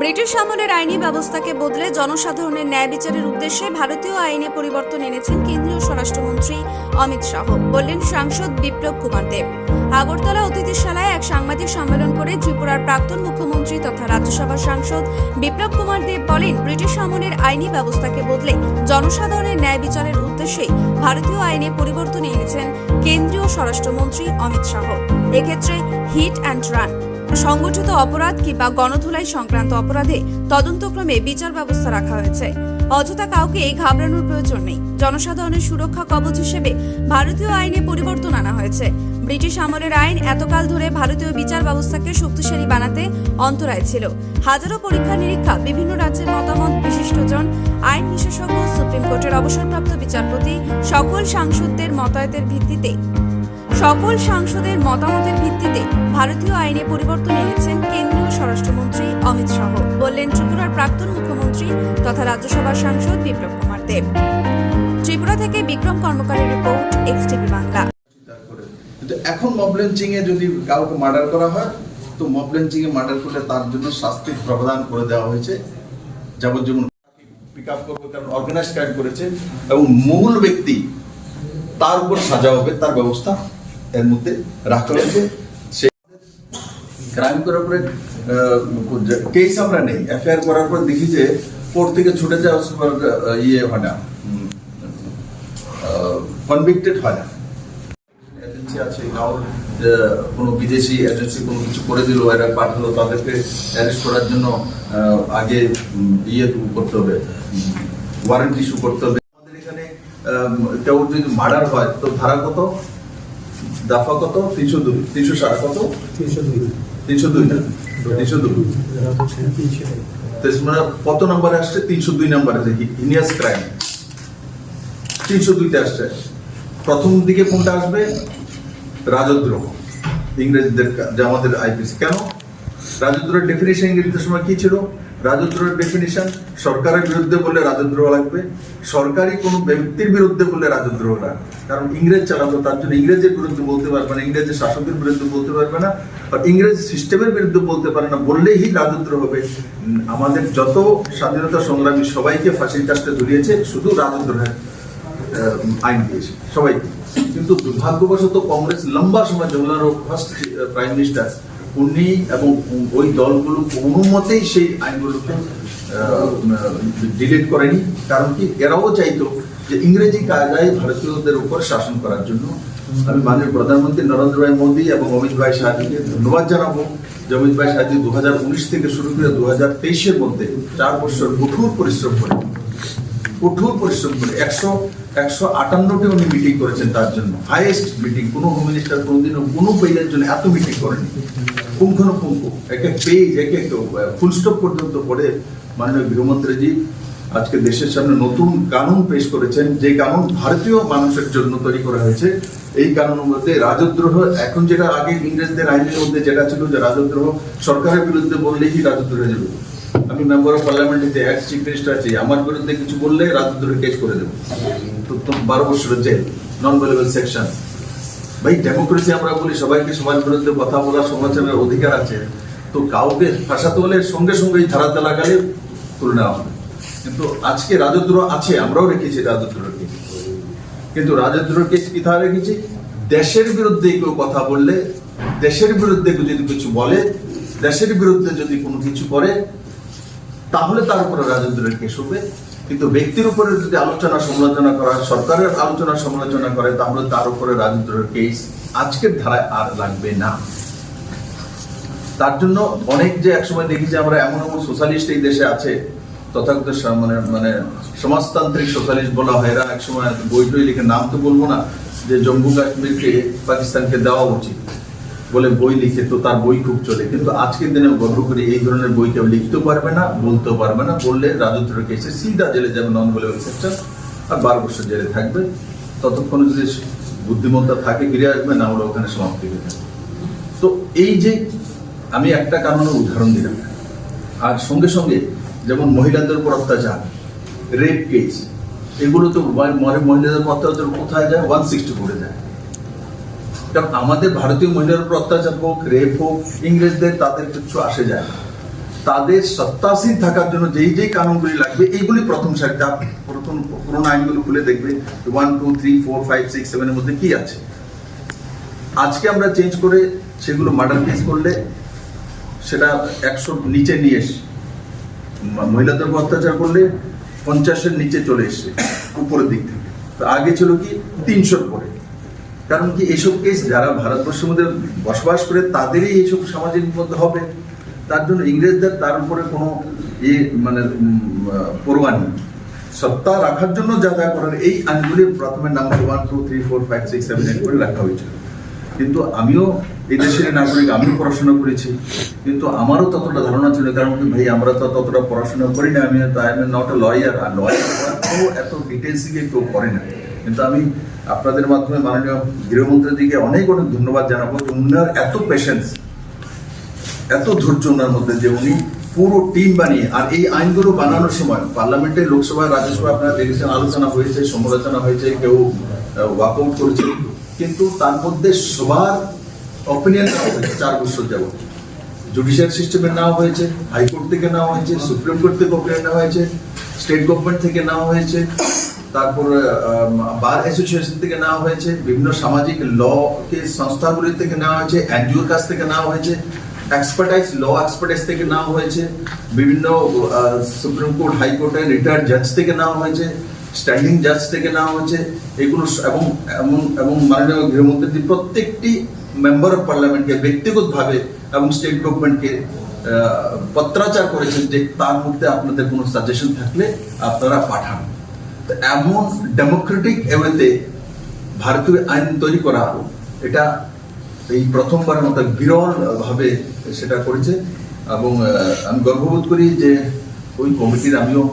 British আমলের আইনি ব্যবস্থাকে বদলে জনসাধারণের ন্যায় বিচারের উদ্দেশ্যে ভারতীয় আইনে পরিবর্তন এনেছেন কেন্দ্রীয় স্বরাষ্ট্রমন্ত্রী অমিত শাহ। বললেন, সাংসদ বিপ্লব কুমার দেব। আগরতলা অতিথিশালায় এক সাংবাদিক সম্মেলন করে ত্রিপুরার প্রাক্তন মুখ্যমন্ত্রী তথা রাজ্যসভার সাংসদ বিপ্লব কুমার দেব বলেন, ব্রিটিশ আমলের আইনি ব্যবস্থাকে বদলে জনসাধারণের ন্যায় বিচারের উদ্দেশ্যে ভারতীয় আইনে পরিবর্তন এনেছেন কেন্দ্রীয় স্বরাষ্ট্রমন্ত্রী অমিত শাহ। এক্ষেত্রে হিট অ্যান্ড রান। সংগঠিত অপরাধ কিংবা গণধোলাই সংক্রান্ত অপরাধে তদন্তক্রমে বিচার ব্যবস্থা রাখা হয়েছে। অযথা কাউকে ঘাবড়ানোর প্রয়োজন নেই। জনসাধারণের সুরক্ষা কবচ হিসেবে ভারতীয় আইনে পরিবর্তন আনা হয়েছে। ব্রিটিশ আমলের আইন এতকাল ধরে ভারতীয় বিচার ব্যবস্থাকে শক্তিশালী বানাতে অন্তরায় ছিল। হাজারো পরীক্ষা নিরীক্ষা বিভিন্ন রাজ্যের মতামত বিশিষ্টজন আইন বিশেষজ্ঞ সুপ্রিম কোর্টের অবসরপ্রাপ্ত বিচারপতি সকল সাংসদদের মতায়তের ভিত্তিতে সকল সাংসদের মতামতের ভিত্তিতে ভারতীয় আইনে পরিবর্তন এনেছেন কেন্দ্রীয় স্বরাষ্ট্রমন্ত্রী অমিত শাহ। বললেন, ত্রিপুরার প্রাক্তন মুখ্যমন্ত্রী তথা রাজ্যসভার সাংসদ বিপ্লব কুমার দেব। ত্রিপুরা থেকে বিক্রম কর্মকারের রিপোর্ট এক্স টিভি বাংলা এখন মব লিঞ্চিং এ যদি কাউকে মার্ডার করা হয়, তো মব লিঞ্চিং এ মার্ডার করলে তার জন্য শাস্তির প্রদান করে দেওয়া হয়েছে। যাবজ্জীবন পিক আপ করবে, কারণ অর্গানাইজ ক্রাইম করেছে। এবং মূল ব্যক্তি তার উপর সাজা হবে, তার ব্যবস্থা এর মধ্যে রাখা হয়েছে। সে ক্রাইম করার পরে কেস আমরা নেই। এফআইআর করার পর দেখি যে কোর্ট থেকে ছুটে সময়, আহ, ইয়ে হয় না। কনভিক্টেড হয় না। আছে কোনো বিদেশি এজেন্সি কোনো কিছু করে দিল এরা পাঠালো তাদেরকে অ্যারেস্ট করার জন্য আগে ইয়ে করতে হবে ওয়ারেন্ট ইস্যু করতে হবে। আমাদের এখানে কেউ যদি মার্ডার হয় তো ধারা কত? দাফা কত? তিনশো দুই। তিনশো ষাট কত? তিনশো দুই। তিনশো দুই। না তিনশো দুই। মানে কত নাম্বারে আসছে? তিনশো দুই নাম্বারে যে হিনিয়াস ক্রাইম তিনশো দুইতে আসছে। প্রথম দিকে কোনটা আসবে? রাজদ্রোহ। ইংরেজদের যে আমাদের আইপিসি কেন? রাজদ্রোহের ডেফিনেশন ইংরেজদের সময় কি ছিল? রাজদ্রোহের ডেফিনেশন সরকারের বিরুদ্ধে বললে রাজদ্রোহ লাগবে সরকারি কোনো ব্যক্তির বিরুদ্ধে বললে রাজদ্রোহ লাগবে কারণ ইংরেজ চালাতো, তার জন্য ইংরেজের বিরুদ্ধে বলতে পারবে না, ইংরেজের শাসকের বিরুদ্ধে বলতে পারবে না, আর ইংরেজ সিস্টেমের বিরুদ্ধে বলতে পারে না, বললেই রাজদ্রোহ হবে। আমাদের যত স্বাধীনতা সংগ্রামী সবাইকে ফাঁসির কাজটা ঝুলিয়েছে শুধু রাজদ্রোহের আইন দিয়েছে সবাই কিন্তু দুর্ভাগ্যবশত কংগ্রেস লম্বা সময় জওহরলাল ফার্স্ট প্রাইম মিনিস্টার উনি এবং ওই দলগুলো কোনো মতেই সেই আইনগুলোকে ডিলিট করেনি। কারণ কি? এরাও চাইতো যে ইংরেজি কায়দায় ভারতীয়দের উপর শাসন করার জন্য। আমি মাননীয় প্রধানমন্ত্রী নরেন্দ্র ভাই মোদী এবং অমিত ভাই শাহজিকে ধন্যবাদ জানাব যে অমিত ভাই শাহজি দু হাজার উনিশ থেকে শুরু করে দু হাজার তেইশের মধ্যে চার বছর কঠোর পরিশ্রম করে, কঠোর পরিশ্রম করে, একশো একশো আটান্নটি উনি মিটিং করেছেন তার জন্য। হাইয়েস্ট মিটিং কোনো হোম মিনিস্টার কোনোদিনও কোনো পেজের জন্য এত মিটিং করেনি। পুঙ্খানুপুঙ্খ এক এক পেজ এক এক ফুল স্টপ পর্যন্ত পড়ে মাননীয় গৃহমন্ত্রীজি। আজকে দেশের সামনে নতুন কানুন পেশ করেছেন, যে কানুন ভারতীয় মানুষের জন্য তৈরি করা হয়েছে, এই কানুনের মধ্যে রাজদ্রোহ, এখন যেটা আগে ইংরেজদের আইনের মধ্যে যেটা ছিল যে রাজদ্রোহ, সরকারের বিরুদ্ধে বললেই রাজদ্রোহ যাবে? আমি মেম্বার অফ পার্লামেন্টে যে এক্স চিফ মিনিস্টার আছি, আমার বিরুদ্ধে কিছু বললে রাজদ্রোহের কেস করে দেবো। তো বারো বছরের জেল নন ভেলেবল সেকশন ভাই ডেমোক্রেসি আমরা বলি, সবাইকে সবার বিরুদ্ধে কথা বলার, সমাচারের অধিকার আছে। তো কাউকে ফাঁসাতে হলে সঙ্গে সঙ্গে এই ধারাতে লাগালে তুলে নেওয়া হবে। কিন্তু আজকে রাজদ্রোহ আছে, আমরাও রেখেছি রাজদ্রোহ কেস। কিন্তু রাজদ্রোহ কেস কি ধারা রেখেছি? দেশের বিরুদ্ধে কেউ কথা বললে, দেশের বিরুদ্ধে যদি কিছু বলে, দেশের বিরুদ্ধে যদি কোনো কিছু করে, তাহলে তার উপরে রাজদ্রোহের কেস হবে। কিন্তু ব্যক্তির উপরে যদি আলোচনা সমালোচনা করা সরকারের আলোচনা সমালোচনা করে, তাহলে তার উপরে রাজদ্রোহের কেস আজকের ধারায় আর লাগবে না। তার জন্য অনেক যে একসময় দেখি যে আমরা, এমন এমন সোশ্যালিস্ট এই দেশে আছে তথাগত মানে মানে সমাজতান্ত্রিক সোশ্যালিস্ট বলা হয়, এরা একসময় বই টই লিখে নাম তো বলব না, যে জম্মু কাশ্মীরকে, পাকিস্তানকে দেওয়া উচিত বলে বই লিখে তো তার বই খুব চলে। কিন্তু আজকের দিনে গর্ব করে, এই ধরনের বই কেউ লিখতেও পারবে না, বলতেও পারবে না, বললে রাজত্বের কেসে সিধা জেলে যাবে নন বলে সেকশন আর বারো বছর জেলে থাকবে। ততক্ষণ যদি বুদ্ধিমত্তা থাকে, ফিরে আসবে, না আমরা ওখানে সমাপ্তি হয়ে যাবে। তো এই যে, আমি একটা কারণে উদাহরণ দিলাম। আর সঙ্গে সঙ্গে যেমন মহিলাদের উপর অত্যাচার রেপ কেস এগুলো তো মহিলাদের উপর অত্যাচার কোথায় যায়? ওয়ান সিক্সটি করে যায়। কারণ আমাদের ভারতীয় মহিলার উপর অত্যাচার হোক রেপ হোক, ইংরেজদের তাদের কিছু আসে যায় না। তাদের সত্তাসীন থাকার জন্য যেই যেই কানুনগুলি লাগবে, এইগুলি প্রথম সারিতে প্রথম পুরোনো আইনগুলো খুলে দেখবে one two three four five six সেভেনের মধ্যে কি আছে। আজকে আমরা চেঞ্জ করে সেগুলো মার্ডার কেস করলে সেটা একশো নিচে নিয়ে এসে মহিলাদের উপর অত্যাচার করলে পঞ্চাশের নিচে চলে এসছে, উপরের দিক থেকে। তো আগে ছিল কি তিনশোর পরে। কারণ কি এইসব কেস যারা ভারতবর্ষের মধ্যে বসবাস করে, তাদেরই এইসব সামাজিক মধ্যে হবে। তার জন্য ইংরেজদের তার উপরে কোনো ইয়ে মানে পরোয়া নেই। সত্তা রাখার জন্য যা যা করার, এই আইনগুলি প্রথমে number one two three four five six seven eight করে রাখা হয়েছিল। কিন্তু আমিও এই দেশের নাগরিক, আমিও পড়াশোনা করেছি। কিন্তু আমারও ততটা ধারণা ছিল কারণ ভাই, আমরা তো ততটা পড়াশোনা করি না, আমি I am not a lawyer R lawyer এত ডিটেলস দিকে কেউ করে না। কিন্তু আমি আপনাদের মাধ্যমে মাননীয় গৃহমন্ত্রীর দিকে অনেক অনেক ধন্যবাদ জানাব উনার এত পেশেন্স এত ধৈর্য ওনার মধ্যে যে উনি পুরো টিম বানিয়ে, আর এই আইনগুলো বানানোর সময় পার্লামেন্টে লোকসভায় রাজ্যসভায় আপনারা দেখেছেন, আলোচনা হয়েছে, সমালোচনা হয়েছে, কেউ ওয়াক আউট করেছে। কিন্তু তার মধ্যে সবার অপিনিয়ন চার বছর যাবত জুডিশিয়াল সিস্টেমে নেওয়া হয়েছে হাইকোর্ট থেকে নেওয়া হয়েছে সুপ্রিম কোর্ট থেকে অপিনিয়ন নেওয়া হয়েছে স্টেট গভর্নমেন্ট থেকে নেওয়া হয়েছে তারপর বার অ্যাসোসিয়েশন থেকে নেওয়া হয়েছে বিভিন্ন সামাজিক ল কে সংস্থাগুলির থেকে নেওয়া হয়েছে এনজিওর কাছ থেকে নেওয়া হয়েছে এক্সপার্টাইজ ল এক্সপার্টাইজ থেকে নেওয়া হয়েছে বিভিন্ন সুপ্রিম কোর্ট হাইকোর্টের রিটায়ার্ড জাজ থেকে নেওয়া হয়েছে স্ট্যান্ডিং জাজ থেকে নেওয়া হয়েছে, এগুলো এবং এবং এবং মাননীয় গৃহমন্ত্রী প্রত্যেকটি মেম্বার অফ পার্লামেন্টকে ব্যক্তিগতভাবে এবং স্টেট গভর্নমেন্টকে পত্রাচার করেছেন যে তার মধ্যে আপনাদের কোনো সাজেশন থাকলে আপনারা পাঠান। তো এমন ডেমোক্রেটিক ওয়েতে ভারতীয় আইন তৈরি করা, এটা এই প্রথমবারের মতো বিরলভাবে সেটা করেছে এবং আমি গর্ববোধ করি যে ওই কমিটির আমিও